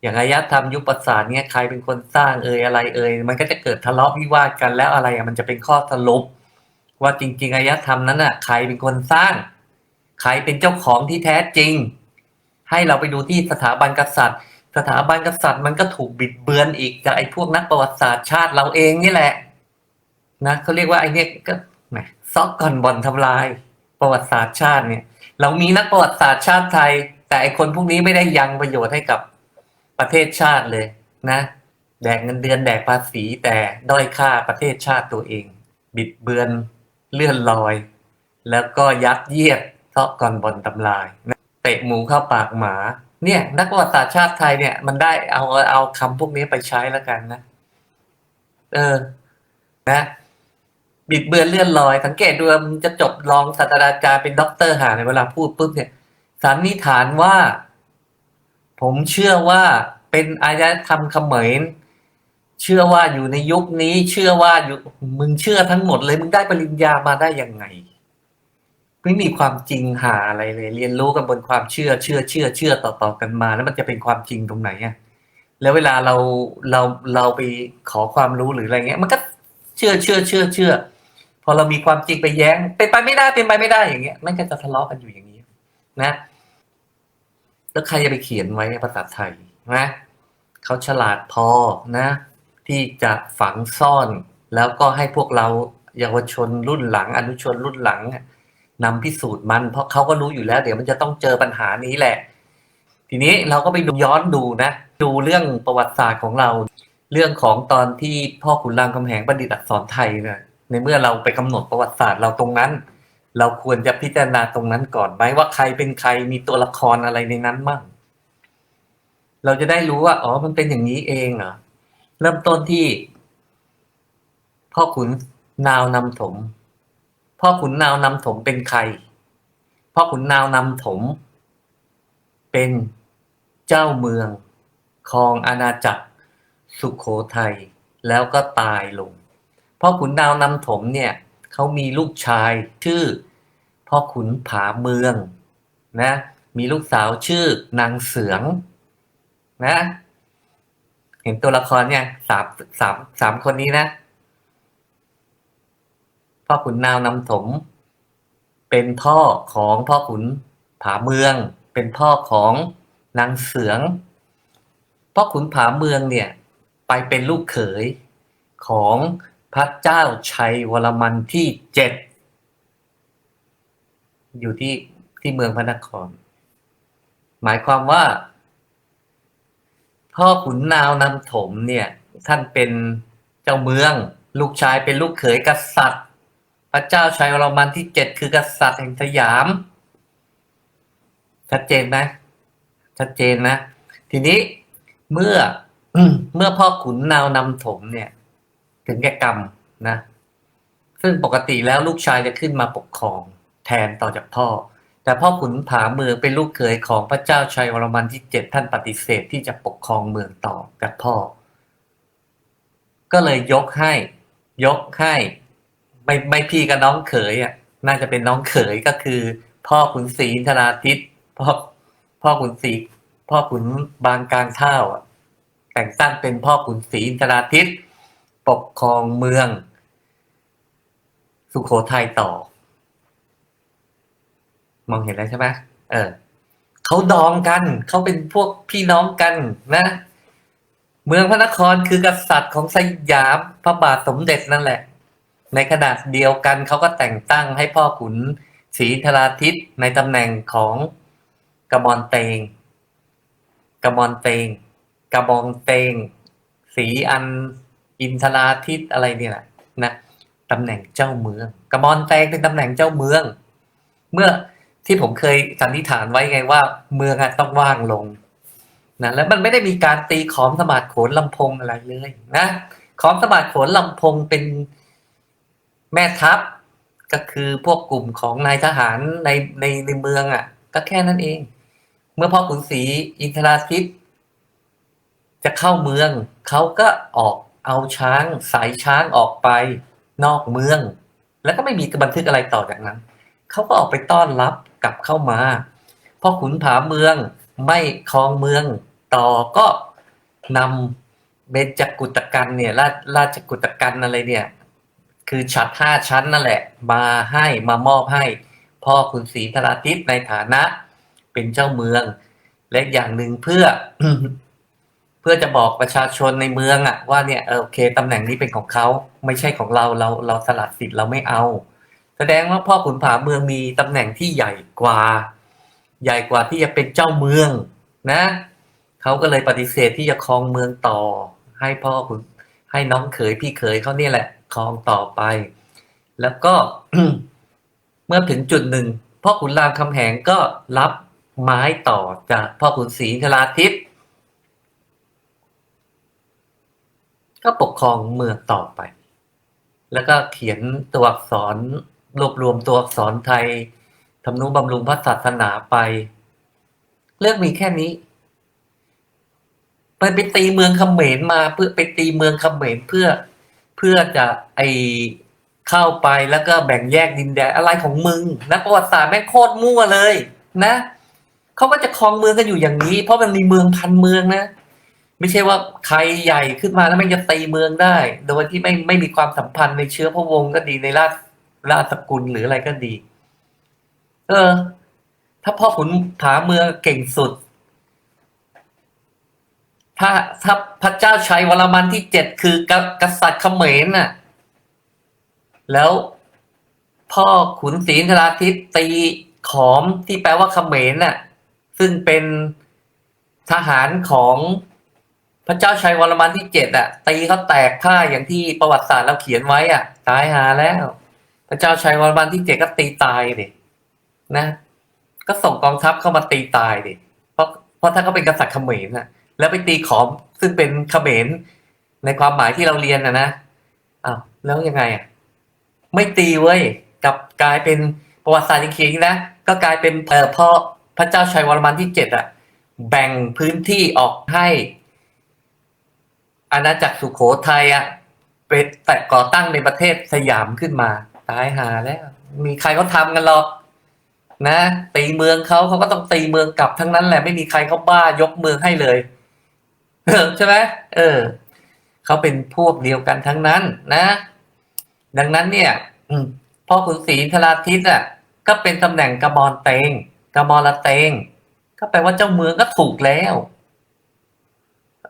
อย่างอารยธรรมยุคประสาทเนี่ยใครเป็นคนสร้างเอ่ยอะไรเอ่ยมันก็จะเกิดทะเลาะวิวาทกันแล้วอะไรอะมันจะเป็นข้อสรุป ว่าจริง ๆอารยธรรมนั้นน่ะใครเป็นคนสร้าง ใครเป็นเจ้าของที่แท้จริง ให้เราไปดูที่สถาบันกษัตริย์ สถาบันกษัตริย์มันก็ถูกบิดเบือนอีกจากไอ้พวกนักประวัติศาสตร์ชาติเราเองนี่แหละนะเขาเรียกว่าไอ้เนี่ยก็แหมซอกก่อนบ่อนทำลายประวัติศาสตร์ชาติเนี่ย เรามีนักประวัติศาสตร์ชาติไทย แต่ไอคนพวกนี้ไม่ได้ยังประโยชน์ให้กับ ประเทศชาติเลยนะ แดกเงินเดือนแดกภาษีแต่ด้อยค่าประเทศชาติตัวเอง บิดเบือนเลื่อนลอย แล้วก็ยัดเยียดซอกก่อนบอนทำลายนะเตะหมูเข้าปากหมา เนี่ย นักประวัติศาสตร์ชาติไทยเนี่ยมันได้เอาเอาคำพวกนี้ไปใช้แล้วกันนะ เออ นะบิดเบือนเลื่อนลอย สังเกตดูมันจะจบรองศาสตราจารย์เป็นด็อกเตอร์หาในเวลาพูดปุ๊บเนี่ยสันนิษฐานว่า ผมเชื่อว่าเป็นอารยธรรมเขมรเชื่อว่าอยู่ในยุคนี้ เชื่อว่าอยู่มึงเชื่อทั้งหมดเลยมึงได้ปริญญามาได้ยังไง ไม่มีความจริงหาอะไรเลย เรียนรู้กันบนความเชื่อเชื่อเชื่อเชื่อต่อๆกันมา แล้วมันจะเป็นความจริงตรงไหนอะแล้วเวลาเราเราเราไปขอความรู้หรืออะไรเงี้ย มันก็เชื่อเชื่อเชื่อเชื่อพอเรามีความจริงไปแย้งเป็นไปไม่ได้เป็นไปไม่ได้อย่างเงี้ยมันก็จะทะเลาะกันอยู่อย่างนี้นะ แล้วใครจะไปเขียนไว้ภาษาไทยนะเขาฉลาดพอนะ ที่จะฝังซ่อน แล้วก็ให้พวกเราเยาวชนรุ่นหลัง อนุชนรุ่นหลังนำพิสูจน์มัน เพราะเขาก็รู้อยู่แล้ว เดี๋ยวมันจะต้องเจอปัญหานี้แหละ ทีนี้เราก็ไปดูย้อนดูนะ ดูเรื่องประวัติศาสตร์ของเรา เรื่องของตอนที่พ่อขุนรามคำแหงบัณฑิตอักษรไทยเนี่ยในเมื่อเราไปกำหนดประวัติศาสตร์เราตรงนั้น เราควรจะพิจารณาตรงนั้นก่อนไหมว่าใครเป็นใครมีตัวละครอะไรในนั้นบ้างเราจะได้รู้ว่าอ๋อมันเป็นอย่างนี้เองเหรอเริ่มต้นที่ พ่อขุนนาวนำถม พ่อขุนนาวนำถมเป็นใคร พ่อขุนนาวนำถม เป็นเจ้าเมืองครองอาณาจักรสุขโขทัยแล้วก็ตายลง พ่อขุนนาวนำถมเนี่ยเขามีลูกชายชื่อ พ่อขุนผาเมืองนะมีลูกสาวชื่อนางเสืองนะ เห็นตัวละครเนี่ยสามสามสามคนนี้นะ พ่อขุนนาวนำถม เป็นพ่อของพ่อขุนผาเมือง เป็นพ่อของนางเสือง พ่อขุนผาเมืองเนี่ย ไปเป็นลูกเขยของพระเจ้าชัยวรมันที่เจ็ด อยู่ที่ที่เมืองพระนคร หมายความว่า พ่อขุนนาวนำถมเนี่ย ท่านเป็นเจ้าเมือง ลูกชายเป็นลูกเขยกษัตริย์ พระเจ้าชัยวรมันที่เจ็ดคือกษัตริย์แห่งสยาม ชัดเจนไหมชัดเจนนะ ทีนี้เมื่อเมื่อพ่อขุนนาวนำถมเนี่ย ถึงแก่กรรมนะ ซึ่งปกติแล้วลูกชายจะขึ้นมาปกครอง แทนต่อจากพ่อ แต่พ่อขุนผาเมืองเป็นลูกเขยของพระเจ้าชัยวรมันที่เจ็ดท่านปฏิเสธที่จะปกครองเมืองต่อจากพ่อ ก็เลยยกให้ ยกให้ไม่ไม่พี่กับน้องเขยอะ น่าจะเป็นน้องเขยก็คือ พ่อขุนศรีธราทิตพ่อพ่อขุนศรีพ่อขุนบางกลางข้าวอะแต่งตั้งเป็นพ่อขุนศรีธราทิตปกครองเมือง สุโขทัยต่อ มองเห็นแล้วใช่ไหมเออเขาดองกันเขาเป็นพวกพี่น้องกันนะ เมืองพระนครคือกษัตริย์ของสยามพระบาทสมเด็จนั่นแหละ ในขณะเดียวกันเขาก็แต่งตั้งให้พ่อขุนศรีธราทิตในตำแหน่งของกระบอนเตงกระบอนเตงกระบองเตงศรีอันอินทราทิตอะไรเนี่ยแหละนะตำแหน่งเจ้าเมือง กระบอนเตงเป็นตำแหน่งเจ้าเมือง เมื่อ ที่ผมเคยสันนิษฐานไว้ไงว่า เมืองต้องว่างลงนะแล้วมันไม่ได้มีการตีขอมสมาดโขนลำพงอะไรเลยนะขอมสมาดโขนลำพงเป็นแม่ทัพ ก็คือพวกกลุ่มของนายทหารในในในเมืองอะ ก็แค่นั้นเอง เมื่อพ่อขุนศรีอินทราทิตจะเข้าเมืองเขาก็ออกเอาช้างสายช้างออกไปนอกเมือง แล้วก็ไม่มีบันทึกอะไรต่อจากนั้นเขาก็ออกไปต้อนรับ กลับเข้ามาพอขุนผาเมืองไม่ครองเมืองต่อก็นำเบญจกุตกันเนี่ยราชราชกุตกันอะไรเนี่ย คือฉัดห้าชั้นนั่นแหละ มาให้มามอบให้ พ่อคุณศรีธราทิพย์ในฐานะ เป็นเจ้าเมือง และอย่างหนึ่งเพื่อ เพื่อจะบอกประชาชนในเมืองอะว่าเนี่ยโอเคตำแหน่งนี้เป็นของเขาไม่ใช่ของเราเราเราสลัดสิทธิ์เราไม่เอา แสดงว่าพ่อขุนผาเมืองมีตำแหน่งที่ใหญ่กว่า ใหญ่กว่าที่จะเป็นเจ้าเมืองนะเขาก็เลยปฏิเสธที่จะครองเมืองต่อ ให้พ่อขุนให้น้องเขยพี่เขยเขาเนี่ยแหละครองต่อไป แล้วก็เมื่อถึงจุดหนึ่งพ่อขุนรามคำแหงก็รับไม้ต่อจากพ่อขุนศรีธราทิพย์ก็ปกครองเมืองต่อไป แล้วก็เขียนตัวอักษร รวบรวมตัวอักษรไทยทำนุบำรุงพระศาสนาไป เรื่องมีแค่นี้ไปไปตีเมืองเขมรมาเพื่อไปตีเมืองเขมรเพื่อเพื่อจะไอเข้าไปแล้วก็แบ่งแยกดินแดนอะไรของมึงนะประวัติศาสตร์แม่งโคตรมั่วเลย นะเขาก็จะครองเมืองกันอยู่อย่างนี้ เพราะมันมีเมืองพันเมืองนะไม่ใช่ว่าใครใหญ่ขึ้นมาแล้วมันจะตีเมืองได้ โดยที่ไม่ไม่มีความสัมพันธ์ในเชื้อพระวงศ์ก็ดีในราช ราชสกุลหรืออะไรก็ดี เออ ถ้าพ่อขุนผาเมืองเก่งสุด ถ้าถ้าพระเจ้าชัยวรมันที่เจ็ดคือกกษัตริย์เขมรน่ะ แล้วพ่อขุนศรีธราทิพย์ตีขอมที่แปลว่าเขมรน่ะ ซึ่งเป็นทหารของพระเจ้าชัยวรมันที่เจ็ดอะตีเขาแตกพ่าอย่างที่ประวัติศาสตร์เราเขียนไว้อะ ตายหาแล้ว พระเจ้าชัยวรมันที่เจ็ดก็ตีตายดินะ ก็ส่งกองทัพเข้ามาตีตายดิเพราะเพราะถ้าเขาเป็นกษัตริย์เขมรน่ะแล้วไปตีขอมซึ่งเป็นเขมรในความหมายที่เราเรียนนะนะอ้าวแล้วยังไงอะไม่ตีเว้ยกับกลายเป็นประวัติศาสตร์จริงๆนะก็กลายเป็นเออพ่อพระเจ้าชัยวรมันที่เจ็ดอะแบ่งพื้นที่ออกให้ อาณาจักรสุโขทัยอะเป็นแต่ก่อตั้งในประเทศสยามขึ้นมา ตายหาแล้ว มีใครเขาทำกันหรอกนะ ตีเมืองเขาเขาก็ต้องตีเมืองกลับทั้งนั้นแหละไม่มีใครเขาบ้ายกเมืองให้เลยเออใช่ไหมเออเขาเป็นพวกเดียวกันทั้งนั้น นะ ดังนั้นเนี่ยพ่อขุนศรีธราทิตอะ ก็เป็นตำแหน่งกระบอนเตงกระบอละเตงก็แปลว่าเจ้าเมืองก็ถูกแล้ว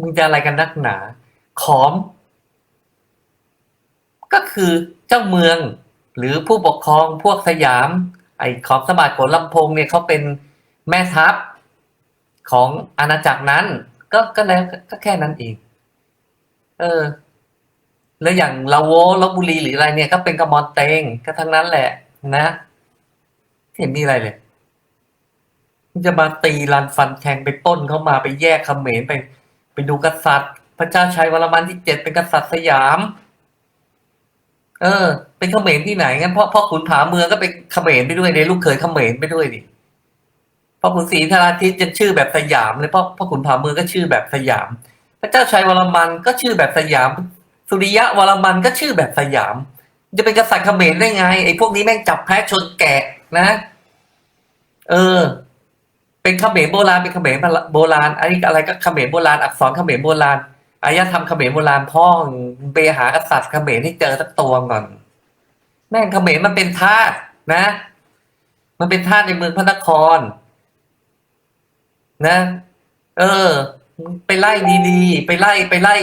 มึงจะอะไรกันนักหนา ขอม ก็คือเจ้าเมือง หรือผู้ปกครองพวกสยาม ไอ้ขอมสมบัติโขนลำพงเนี่ยเขาเป็นแม่ทัพของอาณาจักรนั้น ก็ก็แล้วก็แค่นั้นเอง เออ แล้วอย่างลาโวลบุรีหรืออะไรเนี่ย ก็เป็นกระมอนเตงก็ทั้งนั้นแหละ นะเห็นมีอะไรเลยจะมาตีรันฟันแทงไปป้นเข้ามาไปแยกเขมรไป ไปดูกษัตริย์ พระเจ้าชัยวรมันที่เจ็ดเป็นกษัตริย์สยาม เออ เป็นเขมรที่ไหนงั้นเพราะพ่อขุนผาเมืองก็เป็นเขมรไปด้วยเลยลูกเขยเขมรไปด้วยดิพ่อขุนศรีธาราทิตย์จะชื่อแบบสยามเลยพ่อพ่อขุนผาเมืองก็ชื่อแบบสยาม พระเจ้าชัยวรมันก็ชื่อแบบสยาม สุริยะวรมันก็ชื่อแบบสยาม จะเป็นกษัตริย์เขมรได้ไงไอ้พวกนี้แม่งจับแพ้ชนแกะนะ เออ เป็นเขมรโบราณเป็นเขมรโบราณอะไอ้อะไรก็เขมรโบราณอักษรเขมรโบราณอารยธรรมเขมรโบราณพ่องไปหากษัตริย์เขมรให้เจอสักตัวก่อน แม่งเขมรมันเป็นทาสนะ มันเป็นทาสในเมืองพระนคร นะ เออ ไปไล่ดีๆ ไปไล่ไปไล่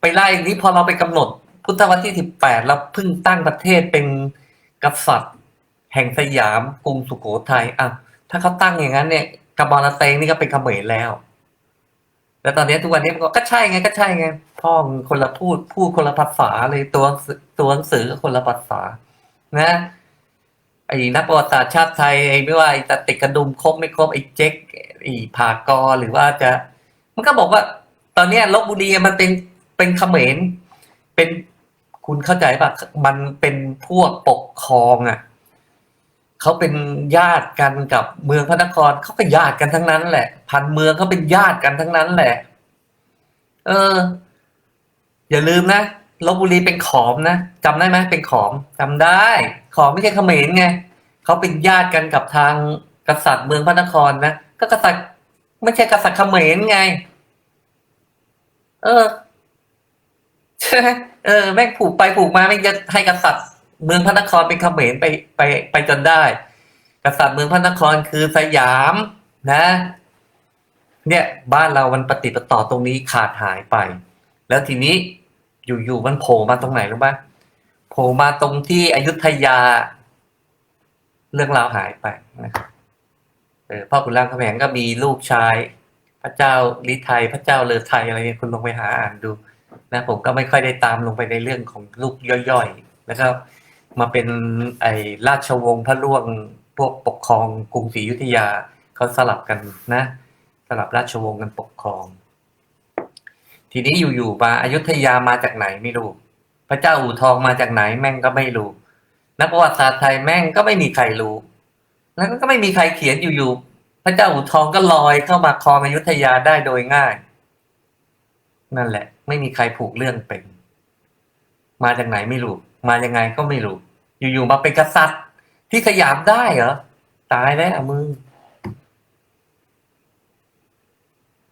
ไปไล่นี้พอเราไปกำหนด พุทธวรรที่สิบแปดเราเพิ่งตั้งประเทศเป็นกษัตริย์ แห่งสยามกรุงสุโขทัยอะถ้าเขาตั้งอย่างนั้นเนี่ยกบอลเตงนี่ก็เป็นเขมรแล้ว แล้วตอนนี้ทุกวันนี้มันก็ใช่ไงก็ใช่ไงพ่องคนละพูดพูดคนละภาษาเลยตัวตัวหนังสือคนละภาษา นะไอ้นักประวัติศาสตร์ชาติไทยไอ้ไม่ว่าไอ้ตะติกกระดุมครบไม่ครบไอ้เจ๊กไอ้ผากอหรือว่าจะ มันก็บอกว่า ตอนเนี้ยลบบุรีมันเป็นเป็นเขมรเป็นคุณเข้าใจปะมันเป็นพวกปกครองอะเขาเป็นญาติกันกับเมืองพระนครเขาก็ญาติกันทั้งนั้นแหละ พันเมืองเขาเป็นญาติกันทั้งนั้นแหละ เออ อย่าลืมนะ ลบบุรีเป็นขอมนะจำได้ไหมเป็นขอมจำได้ ขอมไม่ใช่เขมรไงเขาเป็นญาติกันกับทางกษัตริย์เมืองพระนครนะก็กษัตริย์ไม่ใช่กษัตริย์เขมรไง เออใช่เออแม่งผูกไปผูกมาแม่งจะให้กษัตริย์ เมืองพระนครเป็นเขมรไปไปไปจนได้ กษัตริย์เมืองพระนครคือสยามนะ เนี่ย บ้านเรามันปฏิปต่อตรงนี้ขาดหายไป แล้วทีนี้ อยู่ๆมันโผล่มาตรงไหนรู้ไหมโผล่มาตรงที่อยุธยา เรื่องราวหายไปนะครับเออพ่อขุนรามคำแหงก็มีลูกชาย พระเจ้าลิไทยพระเจ้าเลอไทยอะไรเนี่ยคุณลงไปหาอ่านดู นะผมก็ไม่ค่อยได้ตามลงไปในเรื่องของลูกย่อยๆแล้วก็มาเป็นไอ้ราชวงศ์พระล่วงพวกปกครองกรุงศรีอยุธยาเขาสลับกันนะ สลับราชวงศ์กันปกครอง ทีนี้อยู่ๆมาอายุธยามาจากไหนไม่รู้ พระเจ้าอู่ทองมาจากไหนแม่งก็ไม่รู้ นักประวัติศาสตร์ไทยแม่งก็ไม่มีใครรู้ แล้วก็ไม่มีใครเขียนอยู่ๆพระเจ้าอู่ทองก็ลอยเข้ามาครองอยุธยาได้โดยง่าย นั่นแหละ ไม่มีใครผูกเรื่องเป็น มาจากไหนไม่รู้ มายังไงก็ไม่รู้ อยู่ๆมาเป็นกษัตริย์ที่ขยามได้เหรอตายแล้วมึง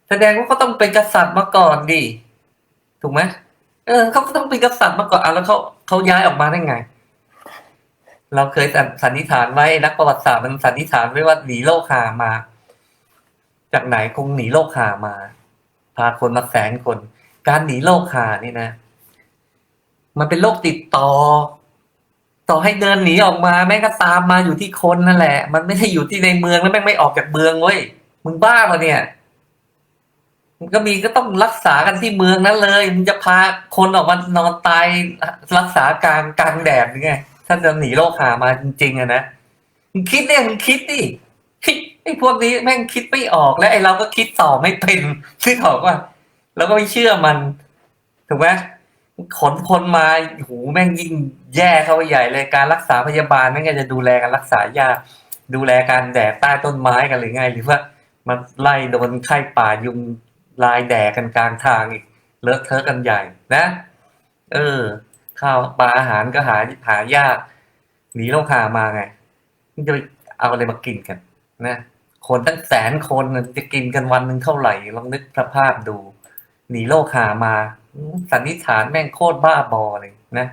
แสดงว่าเขาต้องเป็นกษัตริย์มาก่อนดิถูกไหมเออเขาก็ต้องเป็นกษัตริย์มาก่อนอะแล้วเขาเขาย้ายออกมาได้ไง เราเคยสันนิษฐานไว้นักประวัติศาสตร์มันสันนิษฐานไว้ว่าหนีโลกหามา จากไหนคงหนีโลกหามา พาคนมาแสนคน การหนีโลกหานี่นะ มันเป็นโรคติดต่อ ต่อให้เดินหนีออกมา แม่ก็ตามมาอยู่ที่คนนั่นแหละ มันไม่ได้อยู่ที่ในเมืองแล้วแม่งไม่ออกจากเมืองเว้ยมึงบ้าปะเนี่ย มันก็มีก็ต้องรักษากันที่เมืองนั้นเลยมึงจะพาคนออกมานอนตายรักษากลางกลางแดดหรือไงถ้าจะหนีโรคหามาจริงๆอะนะมึงคิดเนี่ยมึงคิดดิไอ้พวกนี้แม่งคิดไม่ออกและไอ้เราก็คิดต่อไม่เป็นซึ่งออกว่าเราก็ไม่เชื่อมันถูกไหมขนคนมาโหแม่งยิ่งแย่เข้าไปใหญ่เลยการรักษาพยาบาลแม่งก็จะดูแลกันรักษายาดูแลการแดดใต้ต้นไม้กันหรือไง หรือว่ามันไล่โดนไข้ป่ายุง ลายแดดกันกลางทางอีกเลอะเทอะกันใหญ่นะ เออ ข้าวปลาอาหารก็หาหายากหนีโรคหามาไงมันจะเอาอะไรมากินกันนะคนตั้งแสนคนจะกินกันวันหนึ่งเท่าไหร่ลองนึกสภาพดู หนีโรคหามา สันนิษฐานแม่งโคตรบ้าบอเลยนะ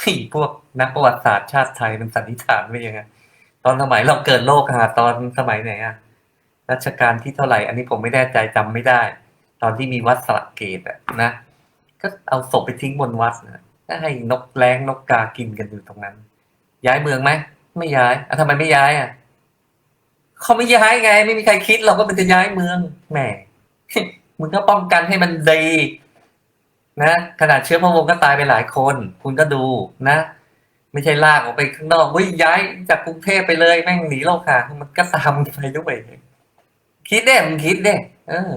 ไอ้พวกนักประวัติศาสตร์ชาติไทยมันสันนิษฐานไว้ยังไงตอนสมัยเราเกิดโรคหาตอนสมัยไหนอะรัชกาลที่เท่าไหร่ อันนี้ผมไม่แน่ใจจำไม่ได้ อนที่มีวัดสระเกตอะนะ ก็เอาศพไปทิ้งบนวัดนะก็ให้นกแร้งนกกากินกันอยู่ตรงนั้น ย้ายเมืองไหมไม่ย้ายอะทำไมไม่ย้ายอะเขาไม่ย้ายไง ไม่มีใครคิดเราก็มันจะย้ายเมืองแหมมึงก็ป้องกันให้มันดีนะขนาดเชื้อพระวงศ์ก็ตายไปหลายคน คุณก็ดูนะ ไม่ใช่ลากออกไปข้างนอกเฮ้ยย้ายจากกรุงเทพไปเลยแม่งหนีโลกค่ะ มันก็ตามไปด้วยคิดเด้มึงคิดเด้เออ